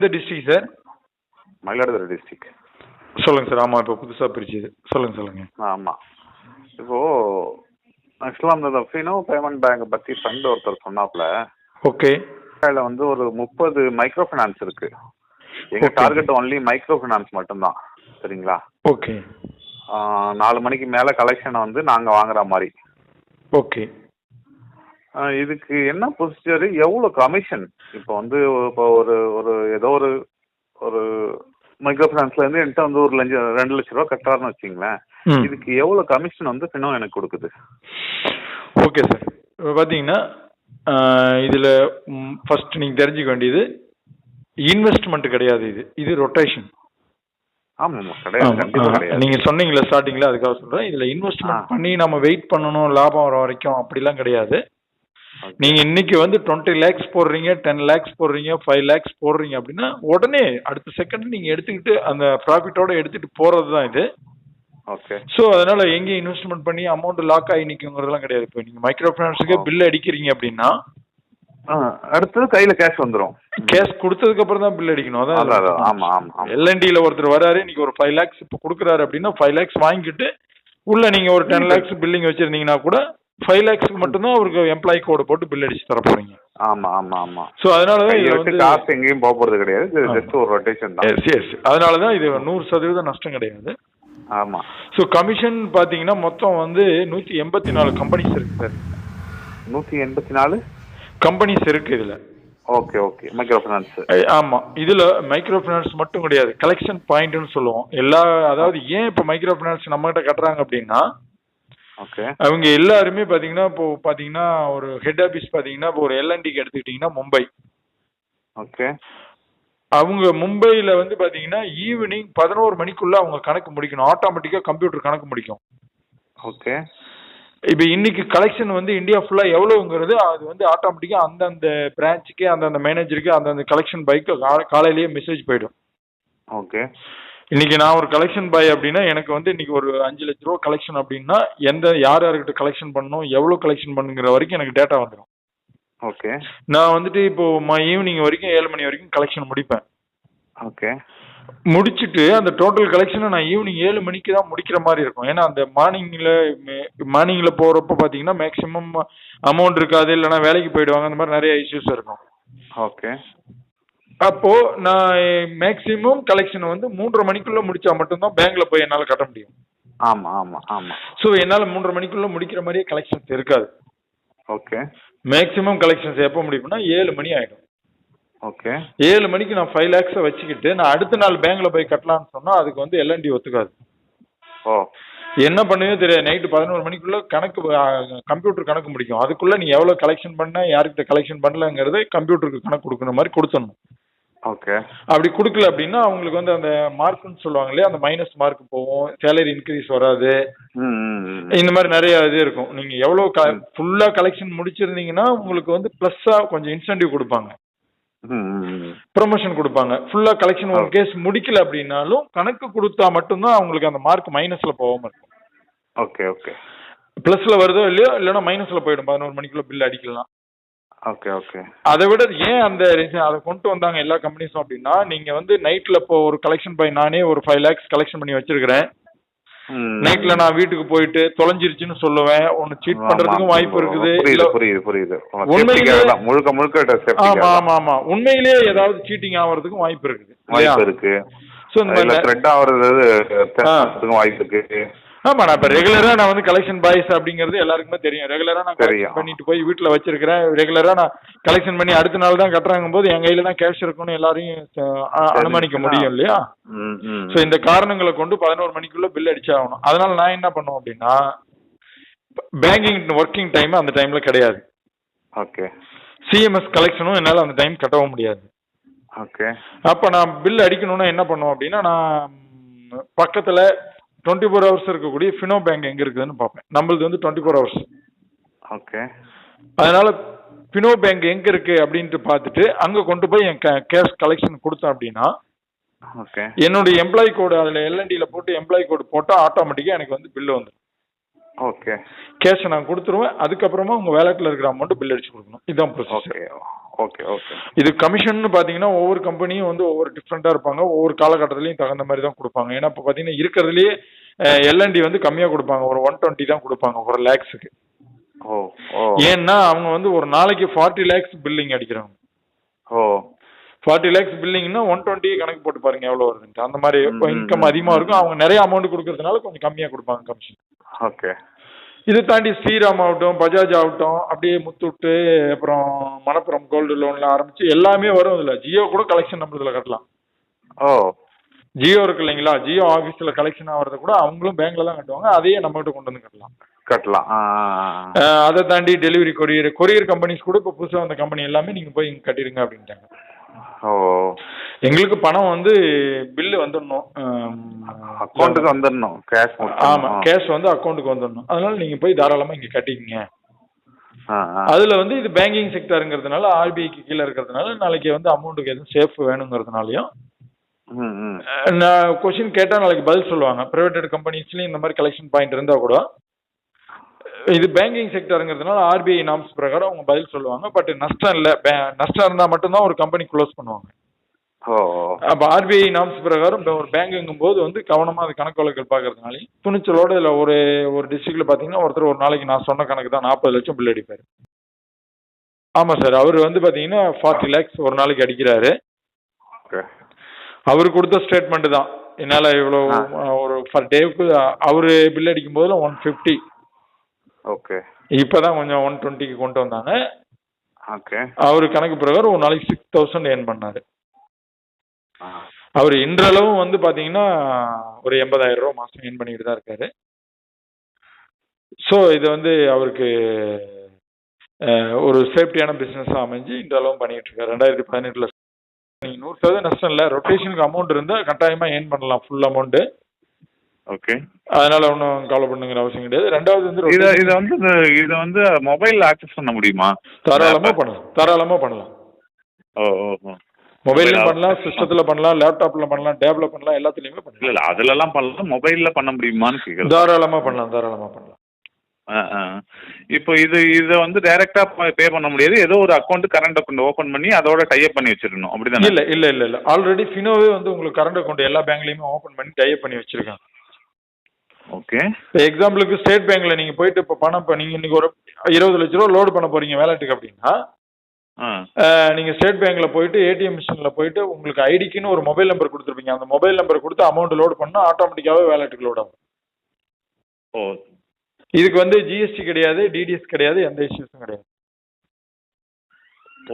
இந்த district sir Mayiladuthurai district சொல்லுங்க sir ஆமா இப்போ புதுசா பிரிச்சுது. சொல்லுங்க சொல்லுங்க. ஆமாம் இப்போ ஆக்சுவலாக அந்த ஃபினோ பேமெண்ட் பேங்க் பற்றி ஃப்ரெண்ட் ஒருத்தர் சொன்னாப்புல. ஓகே அதில் வந்து ஒரு முப்பது மைக்ரோ ஃபைனான்ஸ் இருக்கு. எங்கள். டார்கெட் ஒன்லி மைக்ரோ ஃபைனான்ஸ் மட்டும்தான். சரிங்களா? ஓகே நாலு மணிக்கு மேலே கலெக்ஷனை வந்து நாங்கள் வாங்குற மாதிரி. ஓகே இதுக்கு என்ன ப்ரொசீஜர் எவ்வளோ கமிஷன் இப்போ வந்து இப்போ ஒரு ஒரு ஏதோ ஒரு ஒரு மைக்ரோ ஃபைனான்ஸ்லேருந்து என்கிட்ட வந்து ஒரு லஞ்ச ரெண்டு லட்ச ரூபா கட்டுறாருன்னு வச்சிங்களேன் இதுக்கு எவ்வளோ கமிஷன் வந்து ஃபினோ எனக்கு கொடுக்குது? ஓகே சார் இப்போ பார்த்தீங்கன்னா இதில் ஃபர்ஸ்ட் நீங்கள் தெரிஞ்சுக்க வேண்டியது இன்வெஸ்ட்மெண்ட் கிடையாது இது. இது ரொட்டேஷன் நீங்க சொன்னீங்களா ஸ்டார்டிங்ல அதுக்காக சொல்றேன். இதுல இன்வெஸ்ட்மெண்ட். பண்ணி நம்ம வெயிட் பண்ணணும் லாபம் வர வரைக்கும் அப்படிலாம் கிடையாது. நீங்க இன்னைக்கு வந்து டுவெண்ட்டி லேக்ஸ் போடுறீங்க டென் லேக்ஸ் போடுறீங்க ஃபைவ் லேக்ஸ் போடுறீங்க அப்படின்னா உடனே அடுத்த செகண்ட் நீங்க எடுத்துக்கிட்டு அந்த ப்ராஃபிட்டோட எடுத்துட்டு போறது தான் இது. ஓகே ஸோ அதனால எங்கேயும் இன்வெஸ்ட்மெண்ட் பண்ணி அமௌண்ட் லாக் ஆகி நிற்குங்கிறதுலாம் கிடையாது. இப்போ நீங்க மைக்ரோ ஃபைனான்ஸுக்கு. பில் அடிக்கிறீங்க அப்படின்னா ஆ அடுத்தது கையில் கேஷ் வந்துடும் கேஷ் கொடுத்ததுக்கு அப்புறம் தான் பில் அடிக்கணும். அதான் ஆமாம் ஆமாம் எல்என்டியில் ஒருத்தர் வராரு இன்னைக்கு ஒரு ஃபைவ் லேக்ஸ் இப்போ கொடுக்குறாரு அப்படின்னா ஃபைவ் லேக்ஸ் வாங்கிட்டு உள்ள நீங்க ஒரு டென் லேக்ஸ் பில்லிங் வச்சிருந்தீங்கன்னா கூட ஃபைவ் லேக்ஸ்க்கு மட்டும்தான் அவருக்கு எம்ப்ளாயி கோடு போட்டு பில் அடிச்சு தர போறீங்க. ஆமாம் ஆமாம் ஆமாம் ஸோ அதனால தான் இது வந்து காசு எங்கேயும் போக போகிறது கிடையாது. ஆமா. ஜஸ்ட் ஒரு ரொட்டேஷன் தான். எஸ் எஸ் அதனால தான் இது நூறு சதவீதம் நஷ்டம் கிடையாது. ஆமாம் ஸோ கமிஷன் பார்த்தீங்கன்னா மொத்தம் வந்து நூற்றி எண்பத்தி நாலு கம்பெனிஸ் இருக்கு சார். நூற்றி எண்பத்தி நாலு கம்பெனிஸ் இருக்கு இதில். ஓகே ஓகே மைக்ரோ ஃபைனான்ஸ் ஆமா. இதுல மைக்ரோ ஃபைனான்ஸ் மட்டும் கிடையாது. கலெக்ஷன் பாயிண்ட்னு சொல்லுவோம். எல்லா அதாவது ஏன் இப்போ மைக்ரோ ஃபைனான்ஸ் நம்ம கிட்ட கட்டுறாங்க அப்படின்னா அவங்க எல்லாருமே பாத்தீங்கன்னா இப்போ பாத்தீங்கன்னா ஒரு ஹெட் ஆபீஸ் பாத்தீங்கன்னா இப்போ ஒரு எல்என்டிக்கு எடுத்துக்கிட்டீங்கன்னா மும்பை. ஓகே அவங்க மும்பையில வந்து பாத்தீங்கன்னா ஈவினிங் பதினோரு மணிக்குள்ள அவங்க கணக்கு முடிக்கணும். ஆட்டோமேட்டிக்கா கம்ப்யூட்டர் கணக்கு முடிக்கும். ஓகே இப்போ இன்னைக்கு கலெக்ஷன் வந்து இந்தியா ஃபுல்லா எவ்வளவுங்கிறது அது வந்து ஆட்டோமேட்டிக்கா அந்தந்த பிரான்ச்சுக்கு அந்தந்த மேனேஜருக்கு அந்தந்த கலெக்ஷன் பைக்கு காலையிலேயே மெசேஜ் போயிடும். ஓகே இன்னைக்கு நான் ஒரு கலெக்ஷன் பாய் அப்படின்னா எனக்கு வந்து இன்னைக்கு ஒரு அஞ்சு லட்ச ரூபா கலெக்ஷன் அப்படின்னா எந்த யார் யார்கிட்ட கலெக்ஷன் பண்ணணும் எவ்வளவு கலெக்ஷன் பண்ணுங்கிற வரைக்கும் எனக்கு டேட்டா வந்துடும் ஓகே நான் வந்துட்டு இப்போ ஈவினிங் வரைக்கும் ஏழு மணி வரைக்கும் கலெக்ஷன் முடிப்பேன். ஓகே முடிச்சிட்டு அந்த டோட்டல் கலெக்ஷனை நான் ஈவினிங் ஏழு மணிக்கு தான் முடிக்கிற மாதிரி இருக்கும். ஏன்னா அந்த மார்னிங்ல மார்னிங்ல போறப்ப பாத்தீங்கன்னா மேக்ஸிமம் அமௌண்ட் இருக்காது. இல்லைன்னா வேலைக்கு போயிடுவாங்க. அந்த மாதிரி நிறைய இஷ்யூஸ் இருக்கும். ஓகே அப்போ நான் மேக்ஸிமம் கலெக்ஷன் வந்து மூன்றரை மணிக்குள்ள முடிச்சா மட்டும்தான் பேங்க்ல போய் என்னால கட்ட முடியும். ஆமாம் ஆமாம் ஆமாம் ஸோ என்னால் மூன்றரை மணிக்குள்ள முடிக்கிற மாதிரியே கலெக்ஷன்ஸ் இருக்காது. ஓகே மேக்ஸிமம் கலெக்ஷன்ஸ் எப்போ முடியும்னா ஏழு மணி ஆகிடும் ஓகே ஏழு மணிக்கு நான் ஃபைவ் லேக்ஸை வச்சுக்கிட்டு நான் அடுத்த நாள் பேங்க்ல போய் கட்டலாம்னு சொன்னால் அதுக்கு வந்து எல்என்டி ஒத்துக்காது. ஓ. என்ன பண்ணுவே தெரியாது நைட்டு பதினோரு மணிக்குள்ள கணக்கு கம்ப்யூட்டர் கணக்கு முடிக்கும். அதுக்குள்ள நீ எவ்வளோ கலெக்ஷன் பண்ண யார்கிட்ட கலெக்ஷன் பண்ணலங்கிறது கம்ப்யூட்டருக்கு கணக்கு கொடுக்குற மாதிரி கொடுத்துடணும். ஓகே அப்படி கொடுக்கல அப்படின்னா அவங்களுக்கு வந்து அந்த மார்க்னு சொல்லுவாங்க இல்லையா? அந்த மைனஸ் மார்க் போகும். சேலரி இன்க்ரீஸ் வராது. இந்த மாதிரி நிறைய இது இருக்கும். நீங்க எவ்வளவு ஃபுல்லா கலெக்ஷன் முடிச்சிருந்தீங்கன்னா உங்களுக்கு வந்து பிளஸ்ஸா கொஞ்சம் இன்சென்டிவ் கொடுப்பாங்க. ப்ரொமோஷன் கொடுப்பாங்க. ஃபுல்லா கலெக்ஷன் ஒரு. கேஸ் முடிக்கல அப்படின்னாலும் கணக்கு கொடுத்தா மட்டும்தான் அவங்களுக்கு அந்த மார்க் மைனஸ்ல போகாம இருக்கும். ஓகே ஓகே பிளஸ்ல வருதோ இல்லையோ இல்லைன்னா மைனஸ்ல போயிடும். பதினோரு மணிக்குள்ள பில் அடிக்கலாம். ஓகே ஓகே அதை விட ஏன் அந்த reason- அதை கொண்டு வந்தாங்க எல்லா கம்பெனிஸும் அப்படின்னா நீங்க வந்து நைட்ல இப்போ ஒரு கலெக்ஷன் பை நானே ஒரு ஃபைவ் லேக்ஸ் கலெக்ஷன் பண்ணி வச்சிருக்கிறேன். நைட்ல நான் வீட்டுக்கு போயிட்டு தொலைஞ்சிருச்சுன்னு சொல்லுவேன். ஒன்னு சீட் பண்றதுக்கும் வாய்ப்பு இருக்குது. புரியுது புரியுது புரியுது. உண்மையிலே- சேஃப்டிக்காக தான். முழுக்க முழுக்க ஆமா ஆமா ஆமா. உண்மையிலேயே ஏதாவது சீட்டிங் ஆவறதுக்கும் வாய்ப்பு இருக்குது வாய்ப்பு இருக்கு. சோ இந்த மாதிரி த்ரெட் தேடுறதுக்கும் வாய்ப்பு இருக்கு. ஆமா நான் இப்ப ரெகுலரா நான் வந்து கலெக்ஷன் பாய்ஸ் அப்படிங்கிறது எல்லாருக்குமே தெரியும். ரெகுலரா நான். கலெக்ஷன் பண்ணிட்டு போய் வீட்டுல வச்சிருக்கிறேன். ரெகுலரா நான் கலெக்ஷன் பண்ணி அடுத்த நாள் தான் கட்டுறாங்க போது என் கையில தான் கேஷ் இருக்கும்னு எல்லாரையும் அனுமானிக்க முடியும் இல்லையா. சோ இந்த காரணங்களை கொண்டு பதினோரு மணிக்குள்ள பில் அடிச்சாகணும். அதனால நான் என்ன பண்ணுவேன் அப்படின்னா பேங்கிங் ஒர்க்கிங் டைம் அந்த டைம்ல கிடையாது. ஓகே. சிஎம்எஸ் கலெக்ஷனும் என்னால அந்த டைம் கட்டவும் முடியாது. ஓகே. அப்ப நான் பில் அடிக்கணும்னா என்ன பண்ணுவோம் அப்படின்னா நான் பக்கத்துல டுவெண்ட்டி ஃபோர் ஹவர்ஸ் இருக்கக்கூடிய ஃபினோ பேங்க் எங்க இருக்குதுன்னு பார்ப்பேன். நம்மளது வந்து டுவெண்ட்டி ஃபோர் ஹவர்ஸ் ஓகே அதனால ஃபினோ பேங்க் எங்க இருக்கு அப்படின்ட்டு பார்த்துட்டு அங்க கொண்டு போய் என் கேஷ் கலெக்ஷன் கொடுத்தேன் அப்படின்னா ஓகே என்னுடைய எம்ப்ளாயி கோடு அதுல எல்என்டில போட்டு எம்ப்ளாயி கோடு போட்டா ஆட்டோமேட்டிக்கா எனக்கு வந்து பில்லு வந்துடும் ஓகே கேஷை நான் கொடுத்துருவேன். அதுக்கப்புறமா உங்க வேலட்ல இருக்கிற அமௌண்ட் பில் அடிச்சு கொடுக்கணும். இதுதான் ப்ரொசீஜர் ஓகே ஓகே இது கமிஷன் பாத்தீங்கன்னா ஒவ்வொரு கம்பெனியும் வந்து ஒவ்வொரு டிஃப்ரெண்டா இருப்பாங்க. ஒவ்வொரு காலகட்டத்திலையும் தகுந்த மாதிரி தான் கொடுப்பாங்க. ஏன்னா இப்போ பாத்தீங்கன்னா இருக்கிறதுலயே எல்என்டி வந்து கம்மியா கொடுப்பாங்க. ஒரு ஒன் டுவெண்ட்டி தான் கொடுப்பாங்க ஒரு லேக்ஸுக்கு ஓ ஏன்னா அவங்க வந்து ஒரு நாளைக்கு ஃபார்ட்டி லேக்ஸ் பில்லிங் அடிக்கிறாங்க. ஓ. ஃபார்ட்டி லேக்ஸ் பில்லிங்னா ஒன் டுவெண்ட்டி கணக்கு போட்டு பாருங்க எவ்வளவு வருதுன்ட்டு. அந்த மாதிரி இன்கம் அதிகமா இருக்கும். அவங்க நிறைய அமௌண்ட் கொடுக்கறதுனால கொஞ்சம் கம்மியா கொடுப்பாங்க கமிஷன் ஓகே இது தாண்டி ஸ்ரீராம் ஆகட்டும் பஜாஜ் ஆகட்டும் அப்படியே முத்தூட்டு அப்புறம் மணப்புரம் கோல்டு லோன்ல ஆரம்பிச்சு எல்லாமே வரும் இதுல. ஜியோ கூட கலெக்ஷன் நம்ம இதுல கட்டலாம். ஓ. ஜியோ இருக்கு இல்லைங்களா? ஜியோ ஆபீஸ்ல கலெக்ஷன் ஆகிறத கூட அவங்களும் பேங்க்ல தான் கட்டுவாங்க. அதையே நம்ம கிட்ட கொண்டு வந்து கட்டலாம். கட்டலாம். அதை தாண்டி டெலிவரி கொரியர் கொரியர் கம்பெனிஸ் கூட இப்போ புதுசாக வந்த கம்பெனி எல்லாமே நீங்க போய் இங்க கட்டிடுங்க அப்படின்ட்டாங்க. ஓ. எங்களுக்கு பணம் வந்து பில்லு வந்துடணும் அக்கௌண்ட்டுக்கு வந்துடணும் கேஷ் ஆமா கேஷ் வந்து அக்கௌண்ட்டுக்கு வந்துடணும் அதனால நீங்க போய் தாராளமா இங்க கட்டிக்கங்க. அதுல வந்து இது பேங்கிங் செக்டருங்கிறதுனால ஆர்பிஐக்கு கீழே இருக்கிறதுனால நாளைக்கு வந்து அமௌண்ட்டுக்கு எதுவும் சேஃப் வேணுங்கிறதுனாலையும் நான் கொஸ்டின் கேட்டா நாளைக்கு பதில் சொல்லுவாங்க. பிரைவேட் கம்பெனிஸ்லயும் இந்த மாதிரி கலெக்ஷன் பாயிண்ட் இருந்தா கூட இது பேங்கிங் செக்டருங்கிறதுனால ஆர்பிஐ நாம்ஸ் பிரகாரம் அவங்க பதில் சொல்லுவாங்க. பட் நஷ்டம் இல்லை. நஷ்டம் இருந்தா மட்டும்தான் ஒரு கம்பெனி க்ளோஸ் பண்ணுவாங்க. அப்ப ஆர்பிஐ நாம்ஸ் பிரகாரம் ஒரு பேங்குங்கும் போது வந்து கவனமா அது கணக்கு வழக்கல் பாக்குறதுனாலையும் துணிச்சலோட இதுல ஒரு ஒரு டிஸ்ட்ரிக்ட்ல பாத்தீங்கன்னா ஒருத்தர் ஒரு நாளைக்கு நான் சொன்ன கணக்கு தான் நாற்பது லட்சம் பில் அடிப்பாரு. ஆமா சார் அவர் வந்து பாத்தீங்கன்னா ஃபார்ட்டி லேக்ஸ் ஒரு நாளைக்கு அடிக்கிறாரு. அவர் கொடுத்த ஸ்டேட்மெண்ட் தான். என்னால இவ்வளோ. ஒரு ஃபர் டேவுக்கு அவரு பில் அடிக்கும் போதுல ஒன் ஃபிஃப்டி ஓகே இப்பதான் கொஞ்சம் ஒன் டுவெண்ட்டிக்கு கொண்டு வந்தாங்க. ஓகே அவர் கணக்கு பிரகாரம் ஒரு நாளைக்கு சிக்ஸ் தௌசண்ட் ஏர்ன் பண்ணாரு. அவர் இன்றளவும் வந்து பாத்தீங்கன்னா ஒரு எண்பதாயிரம் ரூபா மாசம் ஏர்ன் பண்ணிட்டு தான் இருக்காரு. ஸோ இது வந்து அவருக்கு ஒரு சேஃப்டியான பிசினஸ் அமைஞ்சு இன்றளவும் பண்ணிட்டு இருக்காரு. ரெண்டாயிரத்தி பதினெட்டுல நீங்க நூறு சதவீதம் நஷ்டம் இல்லை ரொட்டேஷனுக்கு அமௌண்ட் இருந்தா கட்டாயமா ஏர்ன் பண்ணலாம் ஃபுல் அமௌண்ட் ஓகே. அதனால ஒன்றும் கவலை பண்ணுங்கிற அவசியம் கிடையாது. ரெண்டாவது வந்து இத இத வந்து இத வந்து மொபைல்ல ஆக்சஸ் பண்ண முடியுமா? தாராளமா பண்ணலாம். தாராளமா பண்ணலாம். ஓ ஓ Mobile பண்ணலாம் சிஸ்டத்துல பண்ணலாம். லேப்டாப்ல பண்ணலாம் டேப்ல பண்ணலாம் எல்லாத்துலயுமே பண்ணலாம். இல்ல அதுல எல்லாம் பண்ணலாம் மொபைல்ல பண்ண முடியுமான்னு கேக்குறேன். தாராளமா பண்ணலாம் தாராளமா பண்ணலாம். ஆ, ஆ. இப்போ இது இத வந்து டைரக்டா பே பண்ண முடியாது. ஏதோ ஒரு அக்கௌண்ட் கரண்ட் அக்கௌண்ட் ஓபன் பண்ணி அதோட டைப் பண்ணி வச்சிடணும். அப்படிதானே? இல்ல இல்ல இல்ல இல்ல. ஆல்ரெடி ஃபினோவே வந்து உங்களுக்கு கரண்ட் அக்கௌண்ட் எல்லா பேங்க்லயுமே ஓபன் பண்ணி டைப் பண்ணி வச்சிருக்காங்க. ஓகே எக்ஸாம்பிளுக்கு ஸ்டேட் பேங்க்ல நீங்க போயிட்டு இப்போ பணம் இப்போ நீங்க இன்னைக்கு ஒரு இருபது லட்ச ரூபா லோடு பண்ண போறீங்க வேலட்டுக்கு அப்படின்னா நீங்க ஸ்டேட் பேங்க்ல போயிட்டு ஏடிஎம் மிஷின்ல போயிட்டு உங்களுக்கு ஐடிக்குன்னு ஒரு மொபைல் நம்பர் கொடுத்துருப்பீங்க. அந்த மொபைல் நம்பர் கொடுத்து அமௌண்ட் லோடு பண்ணா ஆட்டோமேட்டிக்காவே வேலட்டுக்கு லோட் ஆகும். ஓ. இதுக்கு வந்து ஜிஎஸ்டி கிடையாது டிடிஎஸ் கிடையாது எந்த இஷ்யூஸும் கிடையாது.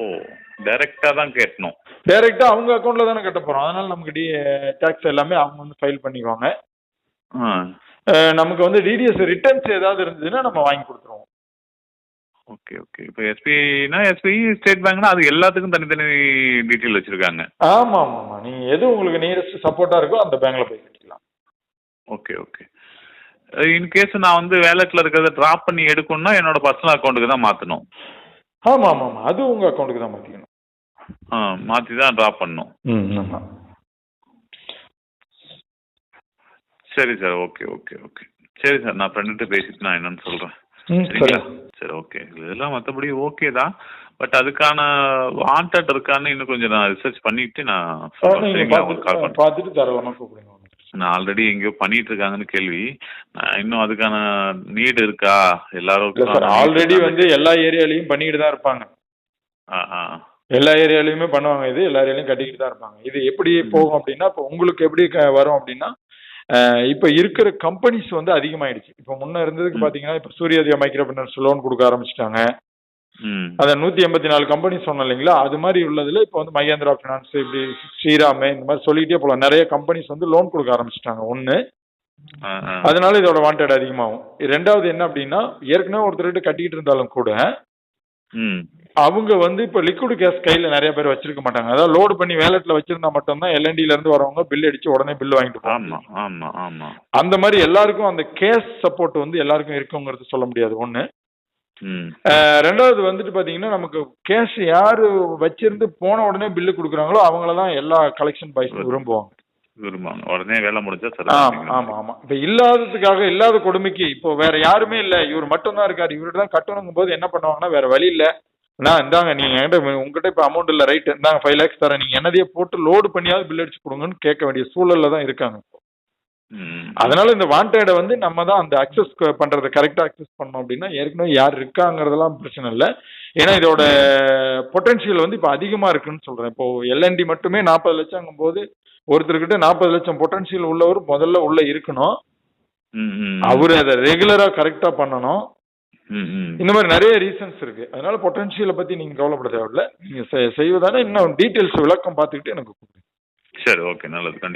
ஓ. டைரக்டா தான் கேட்கணும் டைரக்டா அவங்க அக்கௌண்ட்ல தானே கட்ட போறோம். அதனால நமக்கு டி டேக்ஸ் எல்லாமே அவங்க வந்து ஃபைல் பண்ணிக்குவாங்க. நமக்கு வந்து டிடிஎஸ் ரிட்டர்ன்ஸ் ஏதாவது இருந்ததுன்னா நம்ம வாங்கி கொடுத்துருவோம். Okay okay. இப்போ எஸ்பிஐனா எஸ்பிஐ ஸ்டேட் பேங்க்னா அது எல்லாத்துக்கும் தனித்தனி டீட்டெயில் வச்சிருக்காங்க. ஆமா ஆமா ஆமா நீங்க எது உங்களுக்கு நியரஸ்ட் சப்போர்ட்டா இருக்கோ அந்த பேங்க்ல போய் கட்டிக்கலாம். Okay okay. இன்கேஸ் நான் வந்து வேலெட்ல இருக்கிறத ட்ராப் பண்ணி எடுக்கணும்னா என்னோட பர்சனல் அக்கௌண்ட்டுக்கு தான் மாற்றணும் ஆமா ஆமா ஆமா அது உங்க அக்கௌண்ட்டுக்கு தான் மாத்திக்கணும். ஆ மாற்றி தான் ட்ராப் பண்ணணும். ம் ஆமா. சரி சார் ஓகே ஓகே ஓகே. சரி சார் நான் ஃப்ரெண்டுகிட்ட பேசிட்டு நான் என்னன்னு சொல்கிறேன் சரிங்களா? சரி ஓகே. இதெல்லாம் மற்றபடி ஓகே தான். பட் அதுக்கான வாண்டட் இருக்கான்னு இன்னும் கொஞ்சம் நான் ரிசர்ச் பண்ணிட்டு நான் சரிங்களா? உங்களுக்கு கால் பண்ணுறேன் பார்த்துட்டு தாராளமா கூப்பிடுங்க. நான் ஆல்ரெடி எங்கேயோ பண்ணிட்டு இருக்காங்கன்னு கேள்வி. இன்னும் அதுக்கான நீடு இருக்கா? எல்லாரும் ஆல்ரெடி வந்து எல்லா ஏரியாலையும் பண்ணிட்டு தான் இருப்பாங்க. எல்லா ஏரியாலையுமே பண்ணுவாங்க இது எல்லா ஏரியாலையும் கட்டிக்கிட்டு தான் இருப்பாங்க. இது எப்படி போகும் அப்படின்னா இப்போ உங்களுக்கு எப்படி வரும் அப்படின்னா இப்ப இருக்கிற கம்பெனிஸ் வந்து அதிகமாயிடுச்சு. இப்போ முன்ன இருந்ததுக்கு. பாத்தீங்கன்னா இப்போ சூரியதியா மைக்ரோ ஃபைனான்ஸ் லோன் கொடுக்க ஆரம்பிச்சிட்டாங்க. அத நூத்தி எண்பத்தி நாலு கம்பெனி சொன்னோம் இல்லைங்களா? அது மாதிரி உள்ளதுல இப்போ வந்து மகேந்திரா ஃபினான்ஸ் இப்படி ஸ்ரீராம் இந்த மாதிரி சொல்லிட்டே போலாம். நிறைய கம்பெனிஸ் வந்து லோன் கொடுக்க ஆரம்பிச்சிட்டாங்க. ஆ அதனால இதோட வாண்டட் அதிகமாகும். ரெண்டாவது என்ன அப்படின்னா ஏற்கனவே ஒருத்தர்கிட்ட கட்டிட்டு இருந்தாலும் கூட அவங்க வந்து இப்போ லிக்விட் கேஸ் கையில நிறைய பேர் வச்சிருக்க மாட்டாங்க. அதாவது லோடு பண்ணி வேலட்ல வச்சிருந்தா மட்டும்தான் எல்என்டில இருந்து வரவங்க பில் அடிச்சு உடனே பில் வாங்கிட்டு போவாங்க. அந்த மாதிரி எல்லாருக்கும் அந்த கேஸ் சப்போர்ட் வந்து எல்லாருக்கும் இருக்குங்கிறது சொல்ல முடியாது. அஹ் ரெண்டாவது வந்துட்டு பாத்தீங்கன்னா நமக்கு கேஷ் யாரு வச்சிருந்து போன உடனே பில்லு கொடுக்குறாங்களோ அவங்கள தான் எல்லா கலெக்ஷன் பாய்ஸ் விரும்புவாங்க. விரும்புவாங்க. உடனே வேலை முடிஞ்சா சரி ஆமா ஆமா ஆமா. இப்ப இல்லாததுக்காக இல்லாத கொடுமைக்கு இப்போ வேற யாருமே இல்ல. இவர் மட்டும் தான் இருக்காரு. இவர்கிட்ட தான் கட்டணுங்கும் போது என்ன பண்ணுவாங்கன்னா வேற வழி இல்ல. நான் இந்தாங்க நீங்க என்கிட்ட உங்ககிட்ட இப்ப அமௌண்ட் இல்ல ரைட் இந்தாங்க ஃபைவ் லேக்ஸ் தரேன். நீங்க என்னதையே போட்டு லோடு பண்ணியாவது பில் அடிச்சு கொடுங்கன்னு கேட்க வேண்டிய சூழல்ல தான் இருக்காங்க. ம். அதனால இந்த வாண்டடை வந்து நம்ம தான் அந்த அக்சஸ் பண்றதை கரெக்டா அக்சஸ் பண்ணோம் அப்படின்னா ஏற்கனவே யார் இருக்காங்கிறதெல்லாம் பிரச்சனை இல்லை. ஏன்னா இதோட பொட்டன்ஷியல் வந்து இப்போ அதிகமா இருக்குன்னு சொல்றேன். இப்போ எல்என்டி மட்டுமே நாற்பது லட்சம் போது ஒருத்தர்கிட்ட நாற்பது லட்சம் பொட்டன்ஷியல் உள்ளவர் முதல்ல உள்ள இருக்கணும். அவரு அதை ரெகுலரா கரெக்டா பண்ணணும். இந்த மாதிரி நிறைய ரீசன்ஸ் இருக்கு. அதனால பொட்டன்ஷியலை பத்தி நீங்க கவலைப்பட தேவையில்ல. நீங்க செய்வதான இன்னும் டீட்டெயில்ஸ் விளக்கம் பார்த்துக்கிட்டு எனக்கு சரி ஓகே நல்லது. கண்டிப்பா.